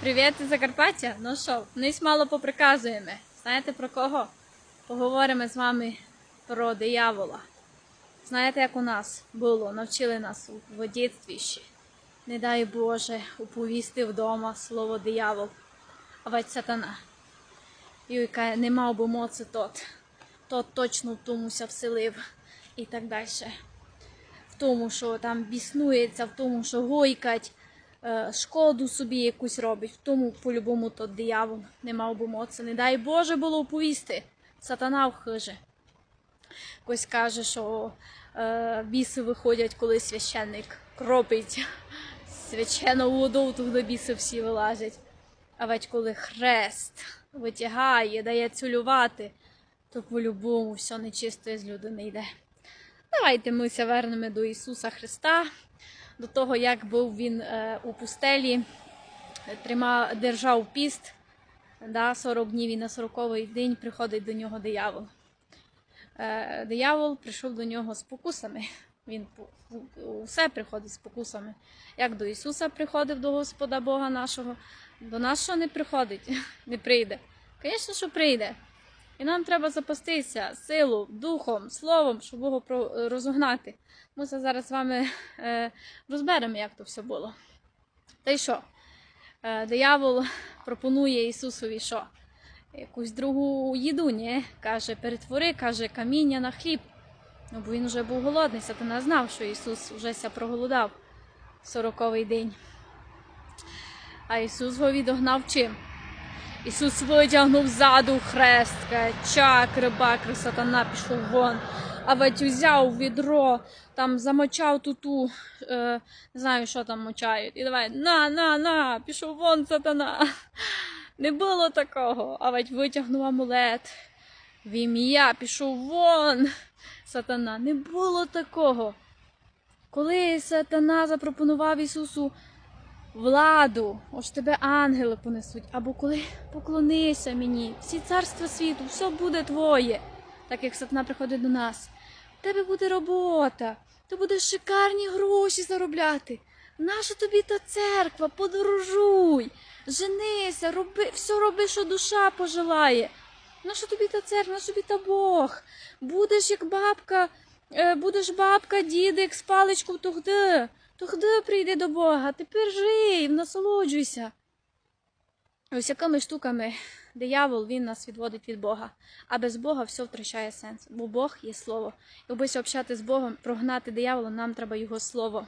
Привіт із Закарпаття. Ну що, вниз мало поприказуємо. Знаєте про кого? Поговоримо з вами про диявола. Знаєте, як у нас було, навчили нас у в дитинстві ще. Не дай Боже уповісти вдома слово диявол, а вать сатана. Каже, не мав би моци тот. Тот точно в томуся вселив і так далі. В тому, що там біснується, в тому, що гойкать, шкоду собі якусь робить, в тому по-любому то диявол не мав би моци. Не дай Боже було оповісти. Сатана вхиже. Хтось каже, що е, біси виходять, коли священник кропить священну воду, туди біси всі вилазять. А ведь коли хрест витягає, дає цюлювати, то по-любому все нечисте з людини йде. Давайте ми вернемо до Ісуса Христа, до того, як був Він е, у пустелі, тримав, держав піст, да, 40 днів і на 40-й день приходить до нього диявол. Е, диявол прийшов до нього з покусами. Він усе приходить з покусами. Як до Ісуса приходив до Господа Бога нашого, до нас не приходить, не прийде. Звісно, що прийде. І нам треба запастися силу, духом, словом, щоб Бога про- розогнати. Ми це зараз з вами е, розберемо, як то все було. Та й що? Е, диявол пропонує Ісусові що? Якусь другу їду, ні? Каже, перетвори, каже, каміння на хліб. Ну, бо він вже був голодний, сатана знав, що Ісус вже ся проголодав сороковий день. А Ісус його відогнав чим? Ісус витягнув ззаду хрест, каже, чакри, бакри, сатана пішов вон. А ведь взяв відро, там замочав туту, е, не знаю, що там мочають. І давай, на, на, на, пішов вон сатана. Не було такого. А ведь витягнув амулет. В ім'я пішов вон. Сатана. Не було такого. Коли сатана запропонував Ісусу владу, ось тебе ангели понесуть, або коли поклонися мені, всі царства світу, все буде твоє, так як сатана приходить до нас. В тебе буде робота, ти будеш шикарні гроші заробляти. Наша тобі та церква, подорожуй, женися, роби, все роби, що душа пожелає. Наша тобі та церква, наша тобі та Бог. Будеш як бабка, е, будеш бабка, дідик з паличку тогди. хто прийди до Бога, тепер жив, насолоджуйся. Ось якими штуками диявол він нас відводить від Бога, а без Бога все втрачає сенс, бо Бог є слово. І аби общати з Богом, прогнати диявола, нам треба його слово.